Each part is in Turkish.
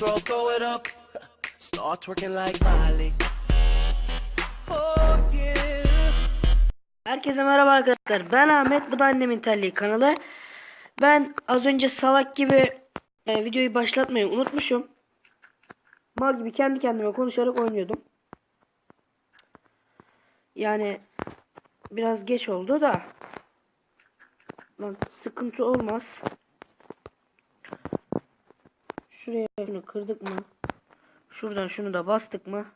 throw, throw it up. Start twerking like Miley. Oh yeah. Herkese merhaba arkadaşlar. Ben Ahmet. Bu da annemin terliği kanalı. Ben az önce salak gibi e, videoyu başlatmayı unutmuşum. Mal gibi kendi kendime konuşarak oynuyordum. Yani biraz geç oldu da lan sıkıntı olmaz. Şuraya şunu kırdık mı? Şuradan şunu da bastık mı?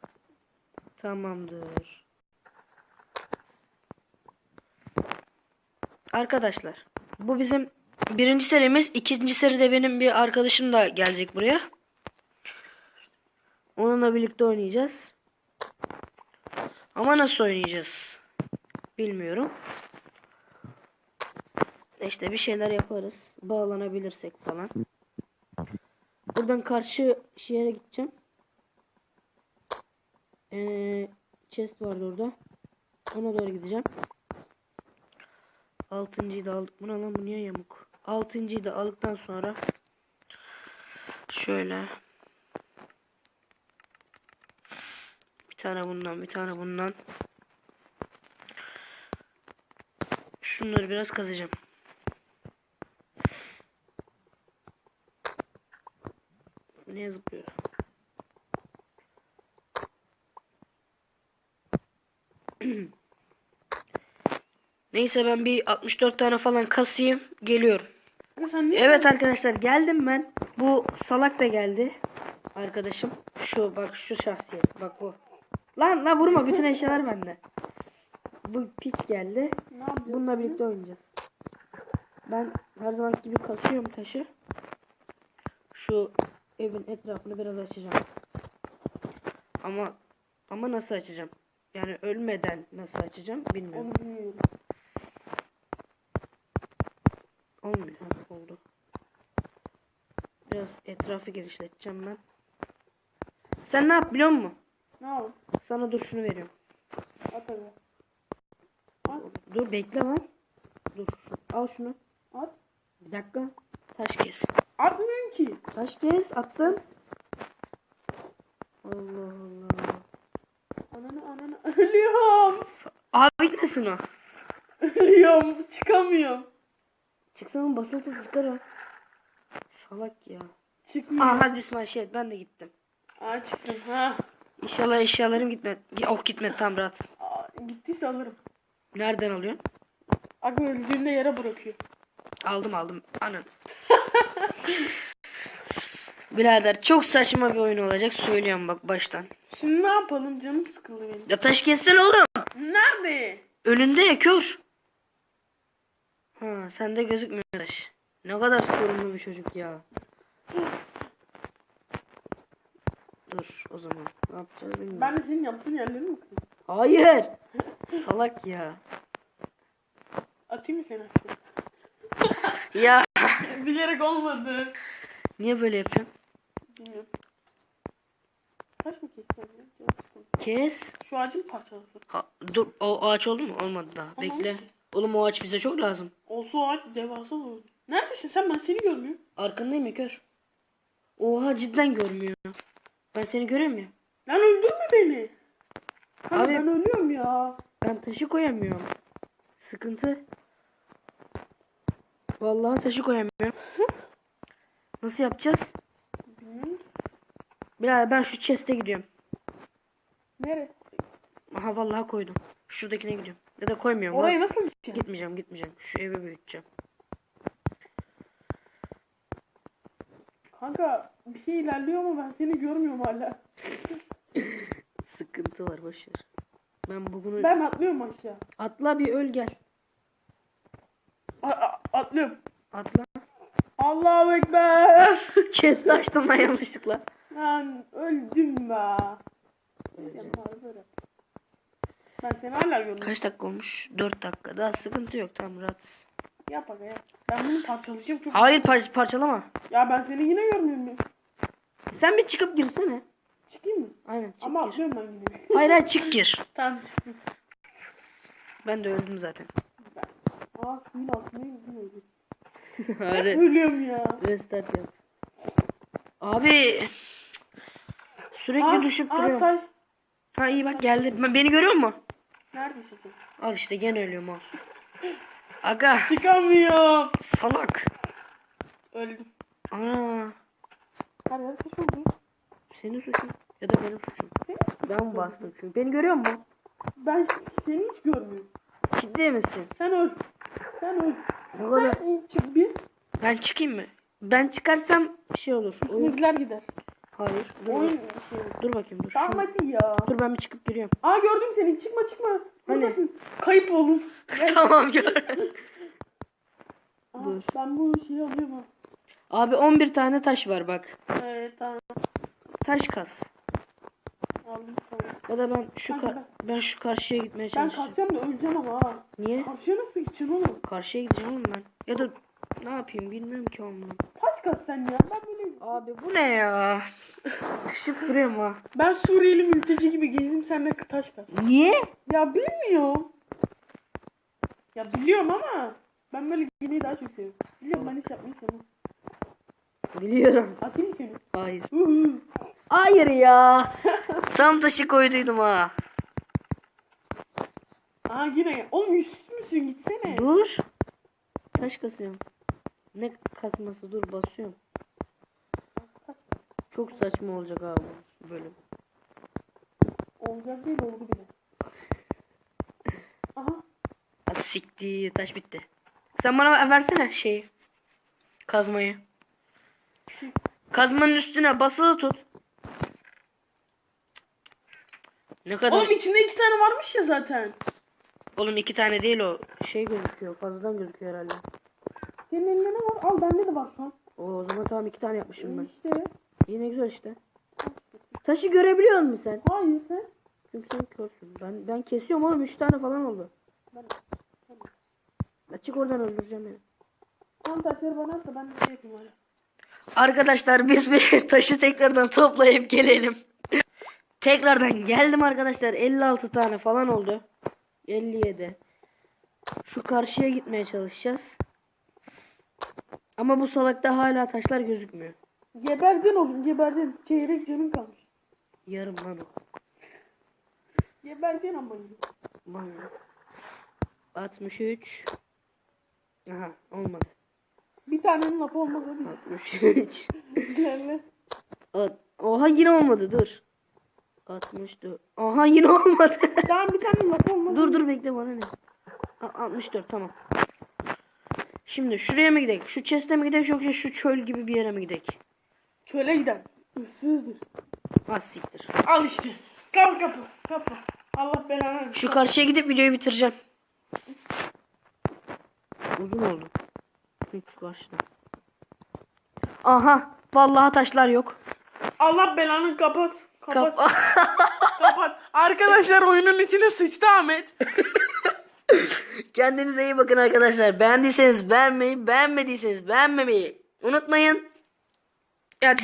Tamamdır. Arkadaşlar bu bizim birinci serimiz. ikinci seride benim bir arkadaşım da gelecek buraya. Onunla birlikte oynayacağız. Ama nasıl oynayacağız? Bilmiyorum. İşte bir şeyler yaparız. Bağlanabilirsek falan. Buradan karşı şehre gideceğim. Ee, chest vardı orada. Ona doğru gideceğim. Altıncıyı da aldık. Bu ne lan bu niye yamuk? Altıncıyı da aldıktan sonra şöyle bir tane bundan bir tane bundan şunları biraz kazacağım. Ne zıplıyor? Neyse ben bir 64 tane falan kasayım. Geliyorum. Sen? Evet arkadaşlar geldim ben. Bu salak da geldi. Arkadaşım. Şu bak şu şahsiyet. Bak bu. Lan lan vurma bütün eşyalar bende. Bu piç geldi. Yapıyorsun? Bununla birlikte oynayacağız. Ben her zaman gibi kasıyorum taşı. Şu evin etrafını biraz açacağım. Ama ama nasıl açacağım? Yani ölmeden nasıl açacağım bilmiyorum. Olmuyor. Ha, oldu. Biraz etrafı genişleteceğim ben. Sen ne yap biliyor musun? Ne yapalım? Sana dur şunu veriyorum. At hadi. At. Dur bekle lan. Dur. Al şunu. At. Bir dakika. Taş kes. Atmıyorsun ki. Taş kes. Attım. Allah Allah. Ananı ananı. Ölüyorum. Abi gitmesin o. Ölüyorum. Çıkamıyorum. Çıksana basılı tut. Salak ya. Çıkmıyor. Aa hadi İsmail şey ben de gittim. Aa çıktım. Ha. İnşallah eşyalarım gitmedi. Oh gitmedi tam rahat. Aa, gittiyse alırım. Nereden alıyorsun? Aga öldüğünde yere bırakıyor. Aldım aldım. Anan. Birader çok saçma bir oyun olacak söylüyorum bak baştan. Şimdi ne yapalım? Canım sıkıldı benim. Ya taş kessene oğlum. Nerede? Önünde ya kör. Ha sende gözükmüyor taş. Ne kadar sorunlu bir çocuk ya. Dur o zaman ne yapacağız bilmiyorum. Ben de senin yaptığın yerleri mi kırayım? Hayır. Salak ya. Atayım mı seni aşağı? Ya. Bilerek olmadı. Niye böyle yapıyorsun? Bilmiyorum. Kaç mı. Kes. Şu ağacı mı parçalasın? Ha, dur o ağaç oldu mu? Olmadı daha. Bekle. Oğlum o ağaç bize çok lazım. Olsa o ağaç devasa olur. Neredesin sen? Ben seni görmüyorum. Arkandayım ya kör. Oha cidden görmüyor. Ben seni göremiyorum. Lan öldürme beni. Abi, Abi- ben ölüyorum ya. Ben taşı koyamıyorum. Sıkıntı. Vallahi taşı koyamıyorum. Nasıl yapacağız? Birader ben şu chest'e gidiyorum. Nereye? Aha vallahi koydum. Şuradakine gidiyorum. Ya da koymuyorum. Orayı Vaz- nasıl gideceğim? Gitmeyeceğim gitmeyeceğim. Şu evi büyüteceğim. Kanka bir şey ilerliyor ama ben seni görmüyorum hala. Sıkıntı var boşver. Ben bugünü Ben atlıyorum aşağı. atla bir öl gel. A- a- atlıyorum. Atla. Allahu Ekber. Chest açtım lan yanlışlıkla. Lan öldüm be. Ben seni hala görmüyorum. Kaç dakika olmuş? 4 dakika. Daha sıkıntı yok. Tamam rahat. Yap aga yap. Ben bunu parçalayacağım çok. Hayır par- parçalama. Ya ben seni yine görmüyorum. Sen bir çıkıp girsene. Çıkayım mı? Aynen çık Ama gir. atlıyorum ben yine. Hayır hayır çık gir. Tamam çıktım. Ben de öldüm zaten. Aa suyun. Hep Hadi ölüyorum ya. restart yap. Abi Sürekli Aa, düşüp aa, duruyorum. taş. Ha iyi bak geldi. Ben- Beni görüyor musun? Neredesin sen? Al işte gene ölüyorum al. Aga Çıkamıyorum. salak. Öldüm. Aa Her yer taş oldu. senin suçun ya da benim suçum. Ben bastım çünkü. Beni görüyor musun? Ben seni hiç görmüyorum. Ciddi misin? Sen öl. Sen öl. Kadar? Sen çık bir. Ben çıkayım mı? Ben çıkarsam şey olur. Oyun... Gider. Hayır. Dur, Oyun bak- şey. dur bakayım dur. Tamam Şunu- hadi ya. Dur ben bir çıkıp giriyorum. Aa gördüm seni. Çıkma çıkma. Hani? Buradasın. Kayıp oldun. Gel. tamam gör. Aa, Dur. Ben bu şeyi alıyorum ha. Abi 11 tane taş var bak. Evet tamam. Taş kas. Aldım. Ya da ben şu Kanka ka- ben şu karşıya gitmeye Ben çalışacağım. kalkacağım da öleceğim ama ha. Niye? Karşıya nasıl gideceksin oğlum? Karşıya gideceğim oğlum ben. Ya da ne yapayım bilmiyorum ki oğlum. Taş kas sen ya. Ben böyle... Abi bu ne ya? Düşüp duruyorum ha. Ben Suriyeli mülteci gibi gezdim sen de taş kas. Niye? Ya bilmiyorum. Ya biliyorum ama ben böyle giymeyi daha çok seviyorum. Biliyorum ben hiç yapmayı sevmem. Biliyorum. Atayım mı seni. Hayır. Hı. Hayır ya. Tam taşı koyduydum ha. Aa yine gel. Oğlum yüzsüz müsün gitsene. Dur. Taş kasıyorum. Ne kasması dur basıyorum. Çok saçma olacak abi bu bölüm. Olacak değil oldu bile. Aha. Ha, Siktir taş bitti. Sen bana versene şeyi. Kazmayı. Kazmanın üstüne basılı tut. Ne kadar? Oğlum içinde iki tane varmış ya zaten. Oğlum iki tane değil o. Şey gözüküyor. Fazladan gözüküyor herhalde. Senin elinde ne var? Al bende de an. Oo, o zaman tamam iki tane yapmışım ben. İşte. Yine güzel işte. Taşı görebiliyor musun sen? Hayır sen. Çünkü sen körsün. Ben ben kesiyorum oğlum üç tane falan oldu. Ben, Açık oradan öldüreceğim beni. tam taşları bana at da ben de şey yapayım hala. Arkadaşlar biz bir taşı tekrardan toplayıp gelelim. Tekrardan geldim arkadaşlar. 56 tane falan oldu. 57. Şu karşıya gitmeye çalışacağız. Ama bu salakta hala taşlar gözükmüyor. Gebereceksin oğlum gebereceksin. Çeyrek canın kalmış. Yarım lan o. Gebereceksin ama. Lan. 63. Aha olmadı. Bir tanenin lafı olmaz hadi. 63. Gel At- Oha yine olmadı dur. 64. Aha yine olmadı. Tamam bir tane lafı olmaz. dur dur bekle bana ne? A- 64 tamam. Şimdi şuraya mı gidelim? Şu chest'e mi gidelim yoksa şu çöl gibi bir yere mi gidelim? Çöle giden. Issızdır. Ha siktir. Al işte. Kapı kapı. Kapı. Allah belanı versin. Şu karşıya gidip videoyu bitireceğim. Uzun oldu. Hiç karşıda. Aha. Vallahi taşlar yok. Allah belanı kapat. Kapat. Kap- kapat. Arkadaşlar oyunun içine sıçtı Ahmet. Kendinize iyi bakın arkadaşlar. Beğendiyseniz beğenmeyi, beğenmediyseniz beğenmemeyi unutmayın. Hadi